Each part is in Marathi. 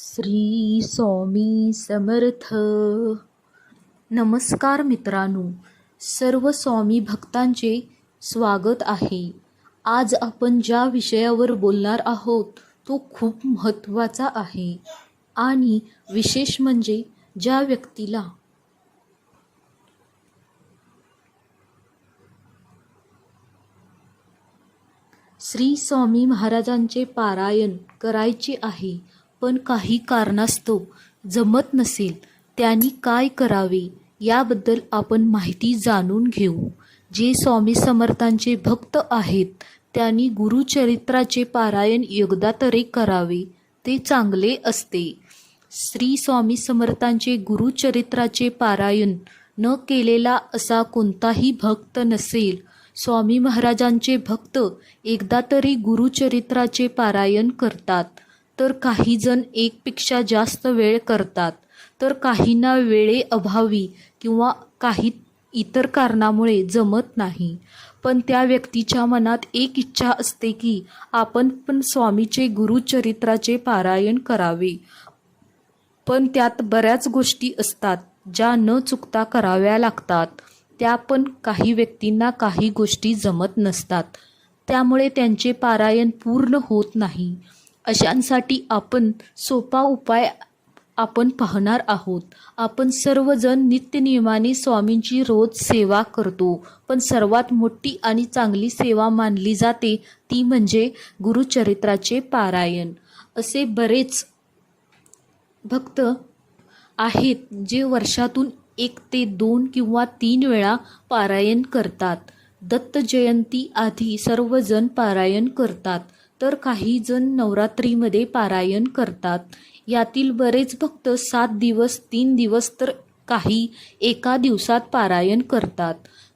श्री स्वामी समर्थ. नमस्कार मित्रांनो सर्व स्वामी भक्तांचे स्वागत आहे. आज आपण ज्या विषयावर बोलणार आहोत तो खूप महत्त्वाचा आहे. आणि विशेष म्हणजे ज्या व्यक्तीला श्री स्वामी महाराजांचे पारायण करायचे आहे पण काही कारणास्तव जमत नसेल त्यांनी काय करावे याबद्दल आपण माहिती जाणून घेऊ. जे स्वामी समर्थांचे भक्त आहेत त्यांनी गुरुचरित्राचे पारायण एकदा तरी करावे ते चांगले असते. श्री स्वामी समर्थांचे गुरुचरित्राचे पारायण न केलेला असा कोणताही भक्त नसेल स्वामी महाराजांचे भक्त एकदा तरी गुरुचरित्राचे पारायण करतात. तर काहीजण एकपेक्षा जास्त वेळ करतात. तर काहींना वेळेअभावी किंवा काही इतर कारणामुळे जमत नाही. पण त्या व्यक्तीच्या मनात एक इच्छा असते की आपण पण स्वामीचे गुरुचरित्राचे पारायण करावे. पण त्यात बऱ्याच गोष्टी असतात ज्या न चुकता कराव्या लागतात. त्या पण काही व्यक्तींना काही गोष्टी जमत नसतात. त्यामुळे त्यांचे पारायण पूर्ण होत नाही. अशांसाठी आपण सोपा उपाय आपण पाहणार आहोत. आपण सर्वजण नित्यनियमाने स्वामींची रोज सेवा करतो पण सर्वात मोठी आणि चांगली सेवा मानली जाते ती म्हणजे गुरुचरित्राचे पारायण. असे बरेच भक्त आहेत जे वर्षातून एक ते दोन किंवा तीन वेळा पारायण करतात. दत्त जयंती आधी सर्वजण पारायण करतात. तर काही जण नवरात्रीमध्ये पारायण करतात. यातील बरेच भक्त सात दिवस तीन दिवस तर काही एका दिवसात पारायण करतात.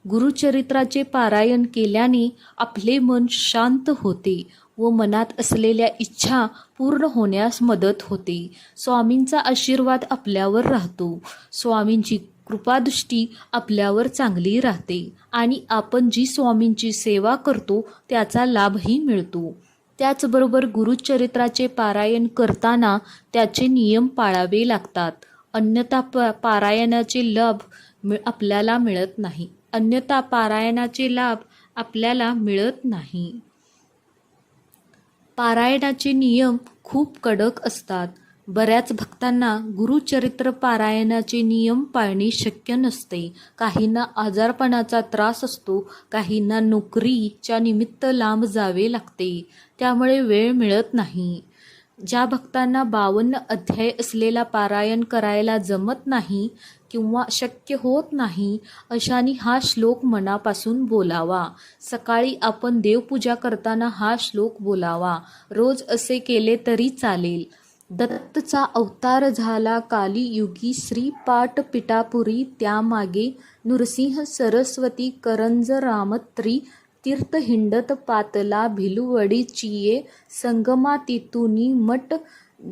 गुरुचरित्राचे पारायण केल्याने आपले मन शांत होते व मनात असलेल्या इच्छा पूर्ण होण्यास मदत होते. स्वामींचा आशीर्वाद आपल्यावर राहतो. स्वामींची कृपादृष्टी आपल्यावर चांगली राहते आणि आपण जी स्वामींची सेवा करतो त्याचा लाभही मिळतो. त्याचबरोबर गुरुचरित्राचे पारायण करताना त्याचे नियम पाळावे लागतात. अन्यथा प पारायणाचे लाभ मि आपल्याला मिळत नाही. अन्यथा पारायणाचे लाभ आपल्याला मिळत नाही. पारायणाचे नियम खूप कडक असतात. बऱ्याच भक्तांना गुरुचरित्र पारायणाचे नियम पाळणे शक्य नसते. काहींना आजारपणाचा त्रास असतो काहींना नोकरीच्या निमित्त लांब जावे लागते. त्यामुळे वेळ मिळत नाही. ज्या भक्तांना बावन्न अध्याय असलेला पारायण करायला जमत नाही किंवा शक्य होत नाही अशाने हा श्लोक मनापासून बोलावा. सकाळी आपण देवपूजा करताना हा श्लोक बोलावा. रोज असे केले तरी चालेल. दत्तचा अवतार झाला कालियुगी श्रीपाठ पिठापुरी त्यामागे नृसिंह सरस्वती करंज रामत्री तीर्थ हिंडत पातला भिलुवडी चिये संगमा तितुनी मठ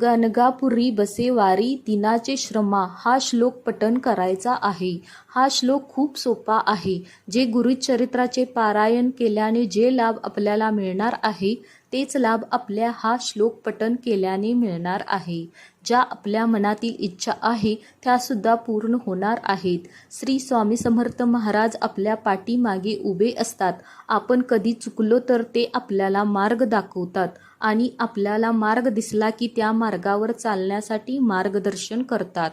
गणगापुरी बसेवारी दिनाचे श्रमा हा श्लोक पठण करायचा आहे. हा श्लोक खूप सोपा आहे. जे गुरुचरित्राचे पारायण केल्याने जे लाभ आपल्याला मिळणार आहे तेच लाभ आपल्या हा श्लोक पठण केल्याने मिळणार आहे. ज्या आपल्या मनातील इच्छा आहे त्यासुद्धा पूर्ण होणार आहेत. श्री स्वामी समर्थ महाराज आपल्या पाठीमागे उभे असतात. आपण कधी चुकलो तर ते आपल्याला मार्ग दाखवतात. आणि आपल्याला मार्ग दिसला की त्या मार्गावर चालण्यासाठी मार्गदर्शन करतात.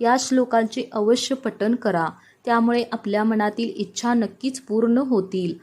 या श्लोकांचे अवश्य पठण करा. त्यामुळे आपल्या मनातील इच्छा नक्कीच पूर्ण होतील.